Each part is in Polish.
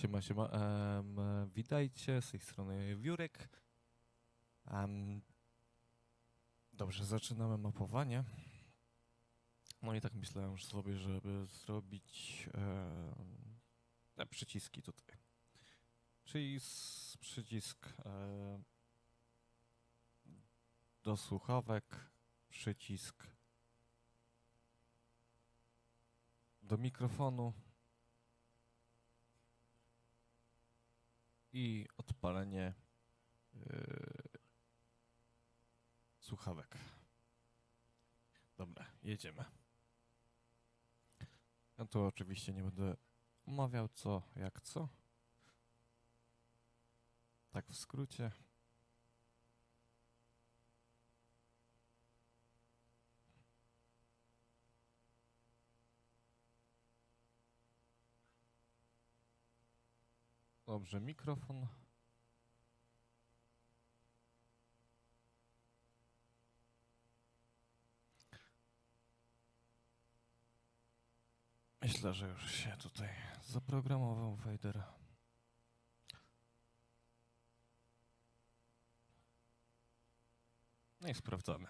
Siema, siema. Em, witajcie, z tej strony Wiórek. Em, dobrze, zaczynamy mapowanie. No i tak myślałem już sobie, żeby zrobić te przyciski tutaj. Czyli s- przycisk do słuchawek, przycisk do mikrofonu i odpalenie yy, słuchawek. Dobra, jedziemy. Ja tu oczywiście nie będę omawiał co, jak co. Tak w skrócie. Dobrze, mikrofon. Myślę, że już się tutaj zaprogramował fader. No i sprawdzamy.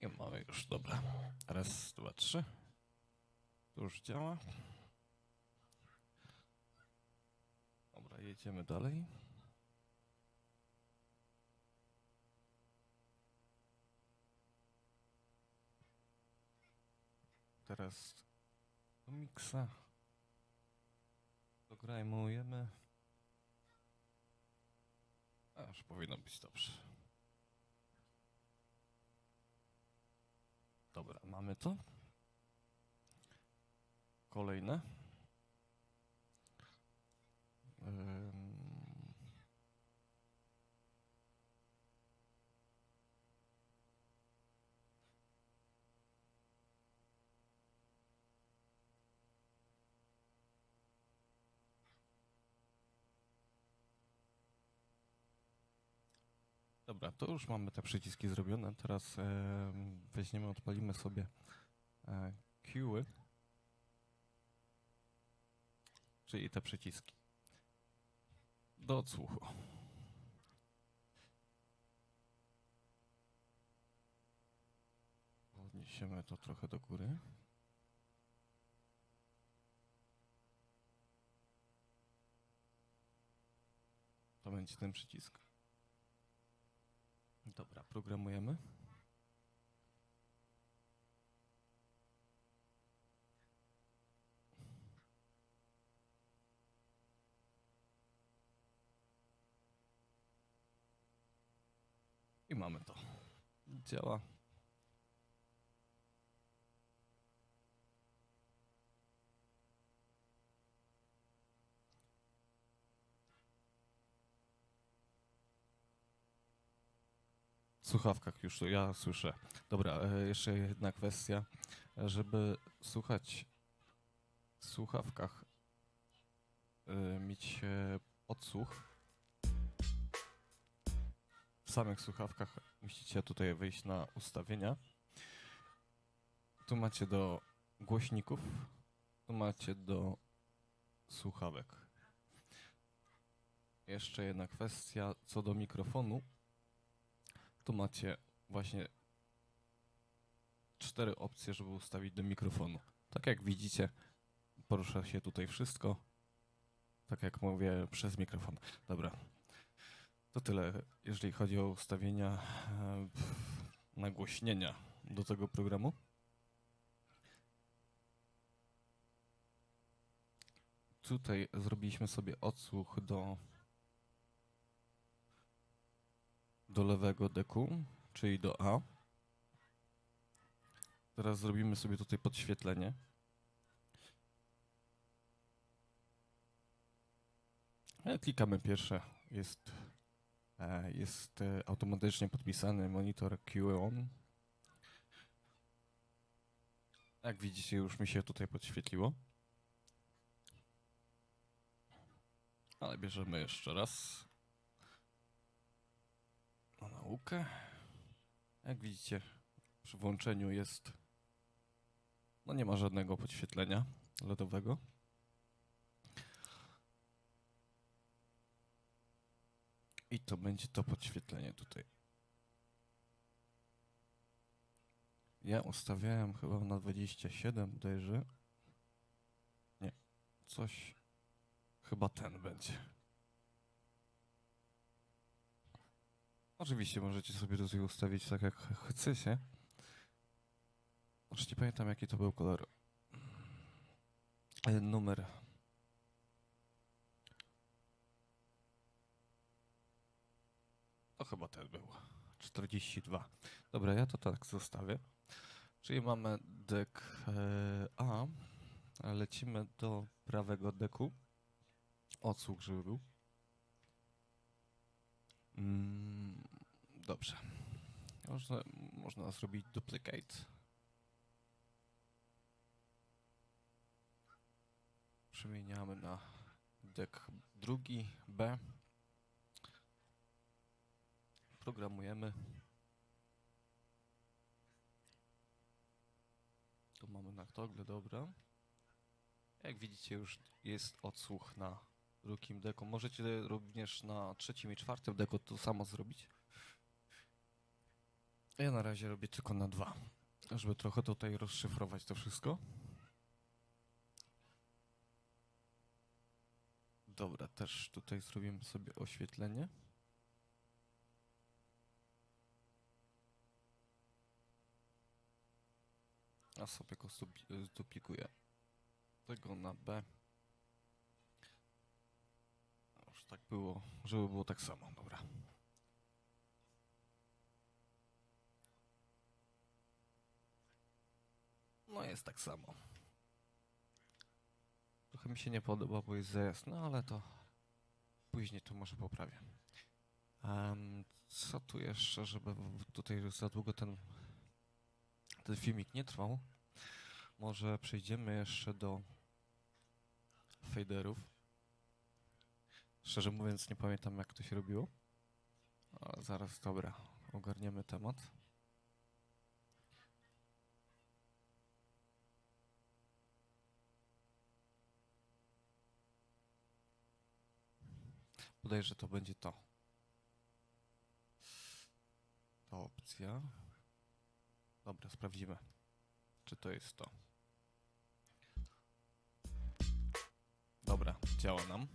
I mamy już, dobra. Raz, dwa, trzy. To już działa. Dobra, jedziemy dalej. Teraz do miksa. Dograjmujemy. Aż powinno być dobrze. Dobra, mamy to. Kolejne. Dobra, to już mamy te przyciski zrobione. Teraz em, weźmiemy, odpalimy sobie e, Q'y, czyli te przyciski do odsłuchu. Podniesiemy to trochę do góry. To będzie ten przycisk. Dobra, programujemy. Mamy to. Działa. Słuchawkach już ja słyszę. Dobra, e, jeszcze jedna kwestia. Żeby słuchać w słuchawkach, e, mieć e, odsłuch, w samych słuchawkach musicie tutaj wejść na ustawienia. Tu macie do głośników, tu macie do słuchawek. Jeszcze jedna kwestia co do mikrofonu. Tu macie właśnie cztery opcje, żeby ustawić do mikrofonu. Tak jak widzicie, porusza się tutaj wszystko. Tak jak mówię, przez mikrofon. Dobra. To tyle, jeżeli chodzi o ustawienia e, nagłośnienia do tego programu. Tutaj zrobiliśmy sobie odsłuch do do lewego deku, czyli do A. Teraz zrobimy sobie tutaj podświetlenie. E, Klikamy pierwsze, jest, jest e, automatycznie podpisany monitor QON. Jak widzicie, już mi się tutaj podświetliło. Ale bierzemy jeszcze raz na naukę. Jak widzicie, przy włączeniu jest. No nie ma żadnego podświetlenia LEDowego. To będzie to podświetlenie tutaj. Ja ustawiałem chyba na 27 bodajże. Nie, coś. Chyba ten będzie. Oczywiście możecie sobie tutaj ustawić tak jak ch- chcecie. Aż nie pamiętam jaki to był kolor. Numer. Chyba ten był. 42. Dobra, ja to tak zostawię. Czyli mamy dek e, A. Lecimy do prawego deku. Odsług, żeby był. Mm, dobrze. Można, można zrobić duplicate. Przemieniamy na dek drugi B. Programujemy. Tu mamy na togle, dobra. Jak widzicie już jest odsłuch na drugim deku. Możecie również na trzecim i czwartym deku to samo zrobić. Ja na razie robię tylko na dwa, żeby trochę tutaj rozszyfrować to wszystko. Dobra, też tutaj zrobimy sobie oświetlenie. A sobie go zduplikuję. Tego na B. Już tak było, żeby było tak samo, dobra. No jest tak samo. Trochę mi się nie podoba, bo jest za ale to później to może poprawię. Em, co tu jeszcze, żeby tutaj za długo ten, ten filmik nie trwał? Może przejdziemy jeszcze do faderów. Szczerze mówiąc, nie pamiętam jak to się robiło. Ale zaraz, dobra, ogarniemy temat. Podejrzę, to będzie to. To opcja. Dobra, sprawdzimy, czy to jest to. Dobra, działa nam.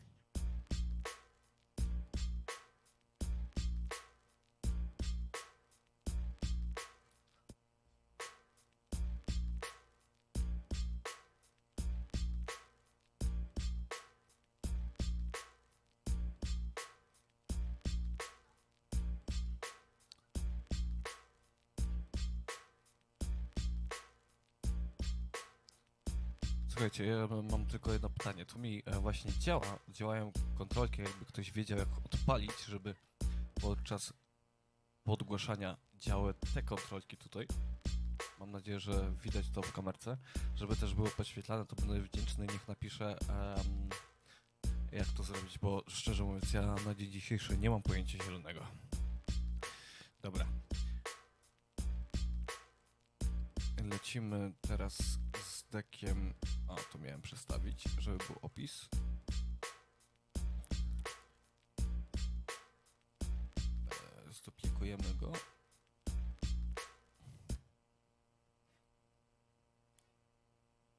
Słuchajcie, ja mam tylko jedno pytanie. Tu mi e, właśnie działa, działają kontrolki, jakby ktoś wiedział jak odpalić, żeby podczas podgłaszania działy te kontrolki tutaj. Mam nadzieję, że widać to w kamerce. Żeby też było podświetlane, to będę wdzięczny, niech napisze em, jak to zrobić, bo szczerze mówiąc ja na dzień dzisiejszy nie mam pojęcia zielonego. Dobra. Lecimy teraz dekiem. A, to miałem przestawić, żeby był opis. E, Zduplikujemy go.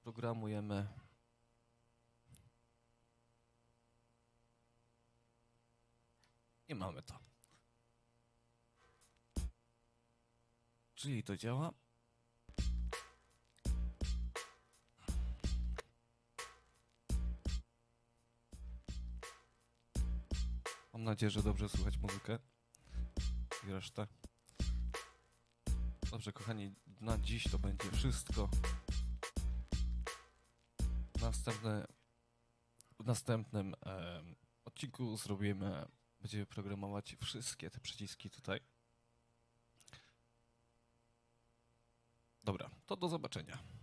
Programujemy. I mamy to. Czyli to działa. Mam nadzieję, że dobrze słychać muzykę i resztę. Dobrze, kochani, na dziś to będzie wszystko. Następne, w następnym em, odcinku zrobimy, będziemy programować wszystkie te przyciski tutaj. Dobra, to do zobaczenia.